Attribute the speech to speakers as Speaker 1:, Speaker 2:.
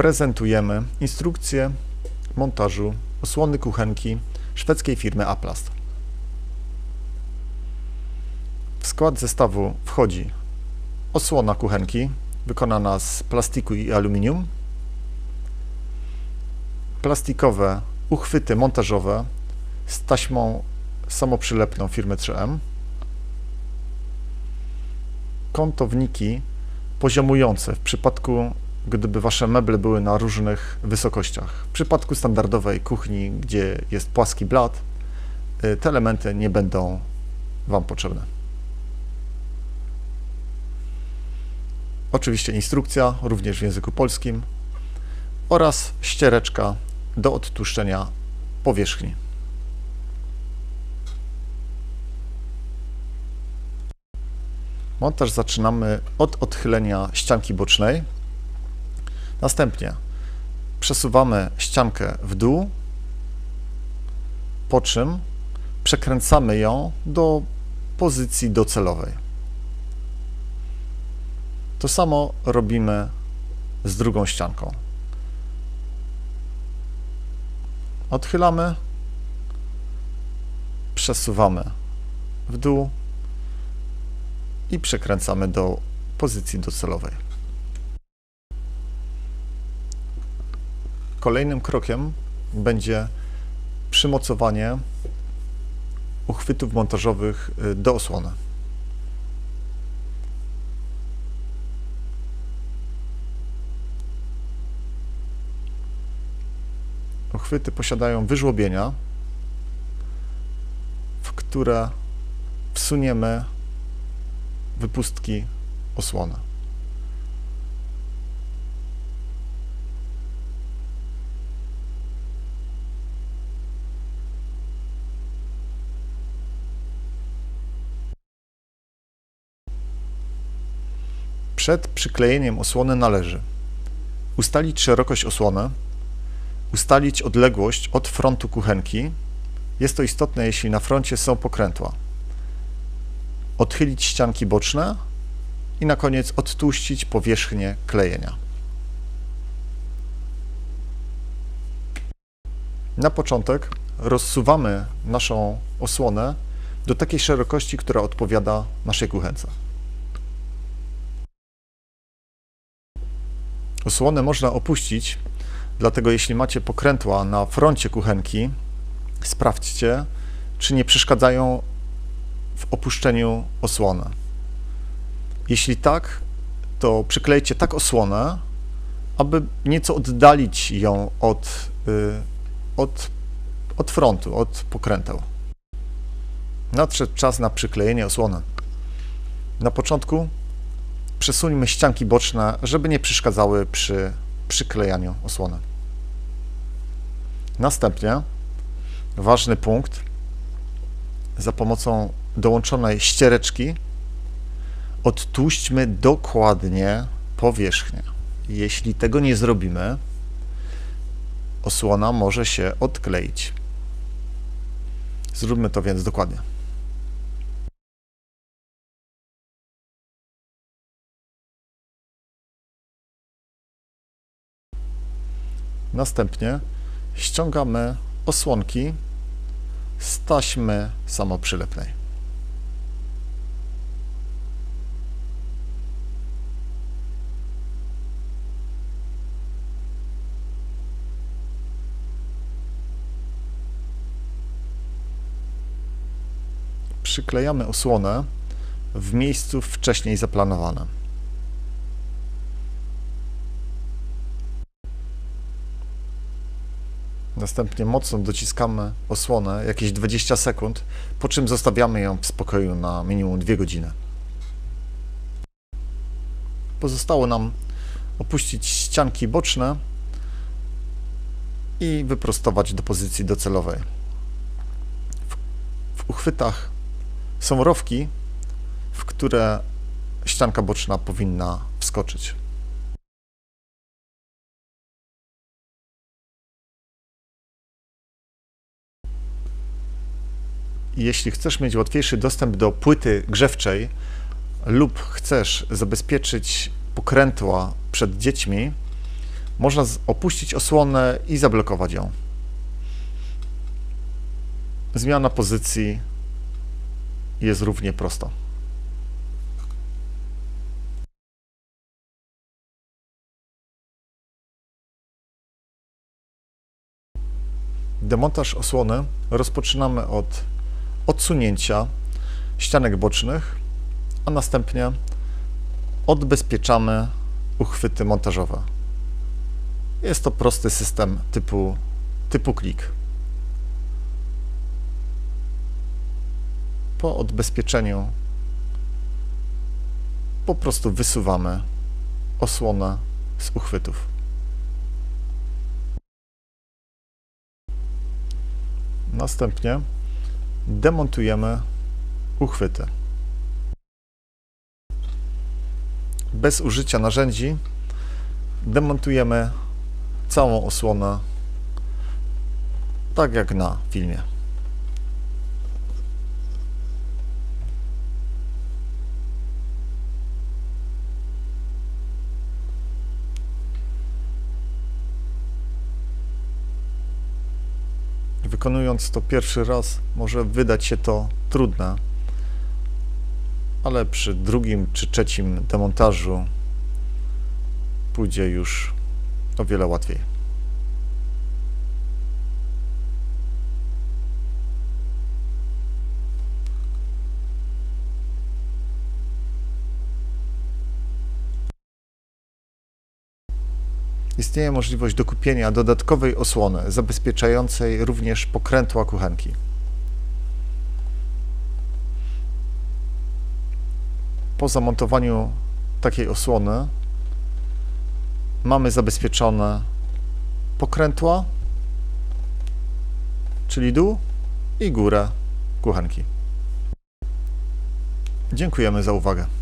Speaker 1: prezentujemy instrukcję montażu osłony kuchenki szwedzkiej firmy Aplast. W skład zestawu wchodzi osłona kuchenki wykonana z plastiku i aluminium, plastikowe uchwyty montażowe z taśmą samoprzylepną firmy 3M, kątowniki poziomujące w przypadku gdyby wasze meble były na różnych wysokościach. W przypadku standardowej kuchni, gdzie jest płaski blat, y, te elementy nie będą wam potrzebne. Oczywiście instrukcja, również w języku polskim oraz ściereczka do odtłuszczenia powierzchni. Montaż zaczynamy od odchylenia ścianki bocznej. Następnie przesuwamy ściankę w dół, po czym przekręcamy ją do pozycji docelowej. To samo robimy z drugą ścianką. Odchylamy, przesuwamy w dół i przekręcamy do pozycji docelowej. Kolejnym krokiem będzie przymocowanie uchwytów montażowych y, do osłony. Uchwyty posiadają wyżłobienia, w które wsuniemy wypustki osłony. Przed przyklejeniem osłony należy ustalić szerokość osłony, ustalić odległość od frontu kuchenki. Jest to istotne, jeśli na froncie są pokrętła. Odchylić ścianki boczne i na koniec odtłuścić powierzchnię klejenia. Na początek rozsuwamy naszą osłonę do takiej szerokości, która odpowiada naszej kuchence. Osłonę można opuścić, dlatego jeśli macie pokrętła na froncie kuchenki, sprawdźcie, czy nie przeszkadzają w opuszczeniu osłony. Jeśli tak, to przyklejcie tak osłonę, aby nieco oddalić ją od, y, od, od frontu, od pokręteł. Nadszedł czas na przyklejenie osłony. Na początku przesuńmy ścianki boczne, żeby nie przeszkadzały przy przyklejaniu osłony. Następnie ważny punkt za pomocą dołączonej ściereczki odtłuśćmy dokładnie powierzchnię. Jeśli tego nie zrobimy, osłona może się odkleić. Zróbmy to więc dokładnie. Następnie ściągamy osłonki z taśmy samoprzylepnej. Przyklejamy osłonę w miejscu wcześniej zaplanowanym. Następnie mocno dociskamy osłonę, jakieś 20 sekund, po czym zostawiamy ją w spokoju na minimum 2 godziny. Pozostało nam opuścić ścianki boczne i wyprostować do pozycji docelowej. W, uchwytach są rowki, w które ścianka boczna powinna wskoczyć. Jeśli chcesz mieć łatwiejszy dostęp do płyty grzewczej lub chcesz zabezpieczyć pokrętła przed dziećmi, Można opuścić osłonę i zablokować ją. Zmiana pozycji jest równie prosta. Demontaż osłony rozpoczynamy od odsunięcia ścianek bocznych, a następnie odbezpieczamy uchwyty montażowe. Jest to prosty system typu, typu klik. Po odbezpieczeniu po prostu wysuwamy osłonę z uchwytów. Następnie demontujemy uchwyty. Bez użycia narzędzi demontujemy całą osłonę, tak jak na filmie. Wykonując to pierwszy raz, może wydać się to trudne, ale przy drugim czy trzecim demontażu pójdzie już o wiele łatwiej. Istnieje możliwość dokupienia dodatkowej osłony zabezpieczającej również pokrętła kuchenki. Po zamontowaniu takiej osłony mamy zabezpieczone pokrętła, czyli dół i górę kuchenki. Dziękujemy za uwagę.